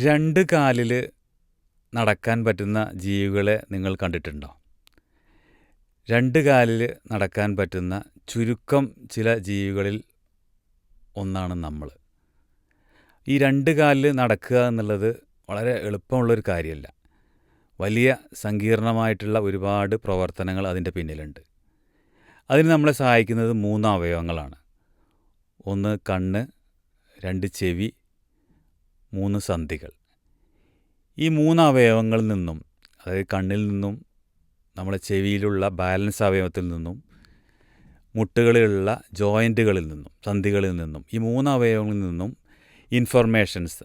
രണ്ട് കാലിൽ നടക്കാൻ പറ്റുന്ന ജീവികളെ നിങ്ങൾ കണ്ടിട്ടുണ്ടോ? രണ്ട് കാലിൽ നടക്കാൻ പറ്റുന്ന ചുരുക്കം ചില ജീവികളിൽ ഒന്നാണ് നമ്മൾ ഈ രണ്ട് കാലിൽ നടക്കുക എന്നുള്ളത് വളരെ എളുപ്പമുള്ളൊരു കാര്യമല്ല. വലിയ സങ്കീർണമായിട്ടുള്ള ഒരുപാട് പ്രവർത്തനങ്ങൾ അതിന്റെ പിന്നിലുണ്ട്. അതിന് നമ്മളെ സഹായിക്കുന്നത് മൂന്ന് അവയവങ്ങളാണ്. ഒന്ന് കണ്ണ് രണ്ട് ചെവി മൂന്ന് സന്ധികൾ. ഈ മൂന്ന് അവയവങ്ങളിൽ നിന്നും അതായത് കണ്ണിൽ നിന്നും നമ്മുടെ ചെവിയിലുള്ള ബാലൻസ് അവയവത്തിൽ നിന്നും മുട്ടുകളിലുള്ള ജോയിന്റുകളിൽ നിന്നും സന്ധികളിൽ നിന്നും ഈ മൂന്ന് അവയവങ്ങളിൽ നിന്നും ഇൻഫർമേഷൻസ്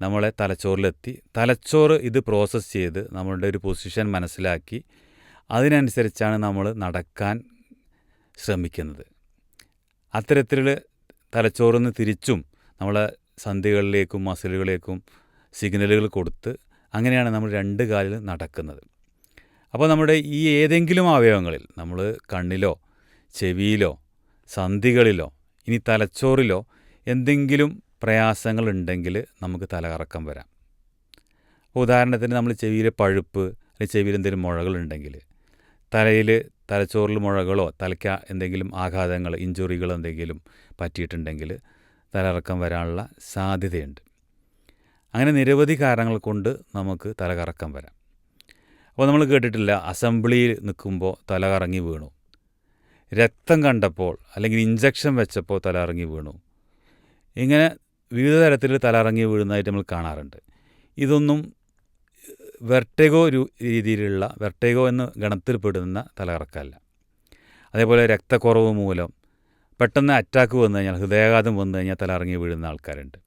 നമ്മളെ തലച്ചോറിലെത്തി. തലച്ചോറ് ഇത് പ്രോസസ്സ് ചെയ്ത് നമ്മളുടെ ഒരു പൊസിഷൻ മനസ്സിലാക്കി അതിനനുസരിച്ചാണ് നമ്മൾ നടക്കാൻ ശ്രമിക്കുന്നത്. അത്തരത്തിൽ തലച്ചോറിൽ നിന്ന് തിരിച്ചും നമ്മളെ സന്ധികളിലേക്കും മസിലുകളിലേക്കും സിഗ്നലുകൾ കൊടുത്ത് അങ്ങനെയാണ് നമ്മൾ രണ്ട് കാലിൽ നടക്കുന്നത്. അപ്പോൾ നമ്മുടെ ഈ ഏതെങ്കിലും അവയവങ്ങളിൽ നമ്മൾ കണ്ണിലോ ചെവിയിലോ സന്ധികളിലോ ഇനി തലച്ചോറിലോ എന്തെങ്കിലും പ്രയാസങ്ങളുണ്ടെങ്കിൽ നമുക്ക് തലകറക്കം വരാം. ഉദാഹരണത്തിന് നമ്മൾ ചെവിയിൽ പഴുപ്പ് അല്ലെങ്കിൽ ചെവിയിൽ എന്തെങ്കിലും മുഴകളുണ്ടെങ്കിൽ തലയിൽ തലച്ചോറിൽ മുഴകളോ തലയ്ക്ക് എന്തെങ്കിലും ആഘാതങ്ങൾ ഇഞ്ചുറികൾ എന്തെങ്കിലും പറ്റിയിട്ടുണ്ടെങ്കിൽ തലകറക്കം വരാനുള്ള സാധ്യതയുണ്ട്. അങ്ങനെ നിരവധി കാരണങ്ങൾ കൊണ്ട് നമുക്ക് തലകറക്കം വരാം. അപ്പോൾ നമ്മൾ കേട്ടിട്ടില്ല അസംബ്ലിയിൽ നിൽക്കുമ്പോൾ തലകറങ്ങി വീണു. രക്തം കണ്ടപ്പോൾ അല്ലെങ്കിൽ ഇഞ്ചക്ഷൻ വെച്ചപ്പോൾ തലകറങ്ങി വീണു. ഇങ്ങനെ വിവിധ തരത്തിൽ തലകറങ്ങി വീഴുന്നതായിട്ട് നമ്മൾ കാണാറുണ്ട്. ഇതൊന്നും വെർട്ടേഗോ രീതിയിലുള്ള വെർട്ടേഗോ എന്ന് ഗണത്തിൽപ്പെടുന്ന തലകറക്കമല്ല അതേപോലെ രക്തക്കുറവ് മൂലം പെട്ടെന്ന് അറ്റാക്ക് വന്നു കഴിഞ്ഞാൽ ഹൃദയാഘാതം വന്നു കഴിഞ്ഞാൽ തലറങ്ങി വീഴുന്ന ആൾക്കാരുണ്ട്.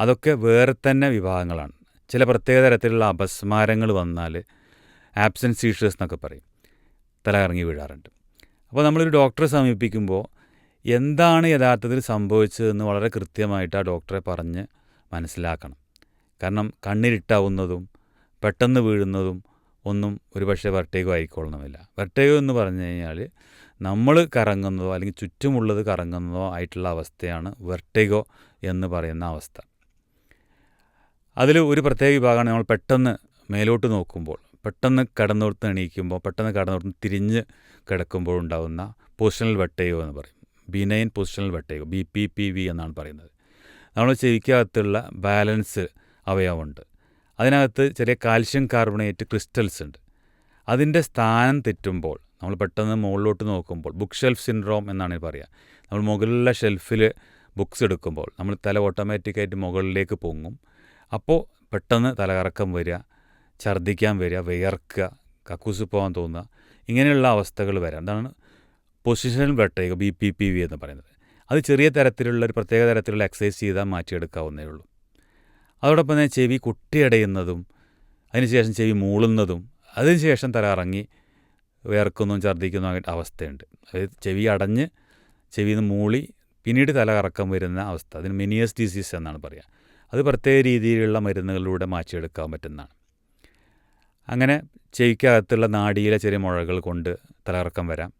അതൊക്കെ വേറെ തന്നെ വിഭാഗങ്ങളാണ്. ചില പ്രത്യേക തരത്തിലുള്ള അപസ്മാരങ്ങൾ വന്നാൽ ആബ്സെൻസ് സീഷേഴ്സ് എന്നൊക്കെ പറയും. തലകറങ്ങി വീഴാറുണ്ട്. അപ്പോൾ നമ്മളൊരു ഡോക്ടറെ സമീപിക്കുമ്പോൾ എന്താണ് യഥാർത്ഥത്തിൽ സംഭവിച്ചതെന്ന് വളരെ കൃത്യമായിട്ട് ആ ഡോക്ടറെ പറഞ്ഞ് മനസ്സിലാക്കണം. കാരണം കണ്ണിരിട്ടാവുന്നതും പെട്ടെന്ന് വീഴുന്നതും ഒന്നും ഒരുപക്ഷെ വെർട്ടേഗോ ആയിക്കൊള്ളണമില്ല. വെർട്ടേഗോ എന്ന് പറഞ്ഞു കഴിഞ്ഞാൽ നമ്മൾ കറങ്ങുന്നതോ അല്ലെങ്കിൽ ചുറ്റുമുള്ളത് കറങ്ങുന്നതോ ആയിട്ടുള്ള അവസ്ഥയാണ് വെർട്ടേഗോ എന്ന് പറയുന്ന അവസ്ഥ. അതിൽ ഒരു പ്രത്യേക വിഭാഗമാണ് നമ്മൾ പെട്ടെന്ന് മേലോട്ട് നോക്കുമ്പോൾ പെട്ടെന്ന് കടന്നോർത്ത് എണീക്കുമ്പോൾ പെട്ടെന്ന് കടന്നോർത്ത് തിരിഞ്ഞ് കിടക്കുമ്പോൾ ഉണ്ടാകുന്ന പൊസിഷണൽ വെട്ടയോ എന്ന് പറയും. ബിനൈൻ പൊസിഷണൽ വെട്ടയോ ബി പി പി വി എന്നാണ് പറയുന്നത്. നമ്മൾ ചെവിക്കകത്തുള്ള ബാലൻസ് അവയവമുണ്ട്. അതിനകത്ത് ചെറിയ കാൽഷ്യം കാർബണേറ്റ് ക്രിസ്റ്റൽസ് ഉണ്ട്. അതിന്റെ സ്ഥാനം തെറ്റുമ്പോൾ നമ്മൾ പെട്ടെന്ന് മുകളിലോട്ട് നോക്കുമ്പോൾ ബുക്ക് ഷെൽഫ് സിൻഡ്രോം എന്നാണ് പറയുക. നമ്മൾ മുകളിലുള്ള ഷെൽഫിൽ ബുക്സ് എടുക്കുമ്പോൾ നമ്മൾ തല ഓട്ടോമാറ്റിക്കായിട്ട് മുകളിലേക്ക് പൊങ്ങും. അപ്പോൾ പെട്ടെന്ന് തലകറക്കം വരിക ഛർദ്ദിക്കാൻ വരിക വിയർക്കുക കക്കൂസ് പോകാൻ തോന്നുക ഇങ്ങനെയുള്ള അവസ്ഥകൾ വരാം. അതാണ് positional വെട്ടേക്ക് B P P V എന്ന് പറയുന്നത്. അത് ചെറിയ തരത്തിലുള്ള ഒരു പ്രത്യേക തരത്തിലുള്ള എക്സസൈസ് ചെയ്താൽ മാറ്റിയെടുക്കാവുന്നേ ഉള്ളൂ. അതോടൊപ്പം തന്നെ ചെവി കുട്ടിയടയുന്നതും അതിനുശേഷം ചെവി മൂളുന്നതും അതിനുശേഷം തല ഇറങ്ങി വിയർക്കുന്നതും ആയിട്ട് അവസ്ഥയുണ്ട്. അതായത് ചെവി അടഞ്ഞ് ചെവിയിൽ നിന്ന് മൂളി പിന്നീട് തല കറക്കം വരുന്ന അവസ്ഥ. അതിന് മിനിയസ് ഡിസീസ് എന്നാണ് പറയുക. അത് പ്രത്യേക രീതിയിലുള്ള മരുന്നുകളിലൂടെ മാറ്റിയെടുക്കാൻ പറ്റുന്നതാണ്. അങ്ങനെ ചെവിക്കകത്തുള്ള നാടിയിലെ ചെറിയ മുഴകൾ കൊണ്ട് തലകറക്കം വരാം.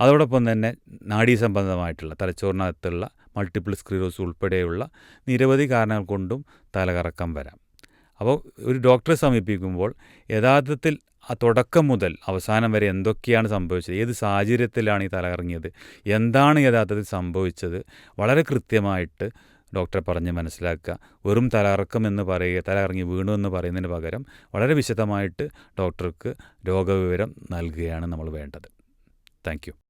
അതോടൊപ്പം തന്നെ നാഡീ സംബന്ധമായിട്ടുള്ള തലച്ചോറിനകത്തുള്ള മൾട്ടിപ്പിൾ സ്ക്രീറോസ് ഉൾപ്പെടെയുള്ള നിരവധി കാരണങ്ങൾ കൊണ്ടും തലകറക്കം വരാം. അപ്പോൾ ഒരു ഡോക്ടറെ സമീപിക്കുമ്പോൾ യഥാർത്ഥത്തിൽ ആ തുടക്കം മുതൽ അവസാനം വരെ എന്തൊക്കെയാണ് സംഭവിച്ചത്? ഏത് സാഹചര്യത്തിലാണ് ഈ തലകറങ്ങിയത്? എന്താണ് യഥാർത്ഥത്തിൽ സംഭവിച്ചത്? വളരെ കൃത്യമായിട്ട് ഡോക്ടറെ പറഞ്ഞ് മനസ്സിലാക്കുക. വെറും തലകറക്കം എന്ന് പറയുക തലകറങ്ങി വീണു എന്ന് പറയുന്നതിന് പകരം വളരെ വിശദമായിട്ട് ഡോക്ടർക്ക് രോഗവിവരം നൽകുകയാണ് നമ്മൾ വേണ്ടത്. താങ്ക്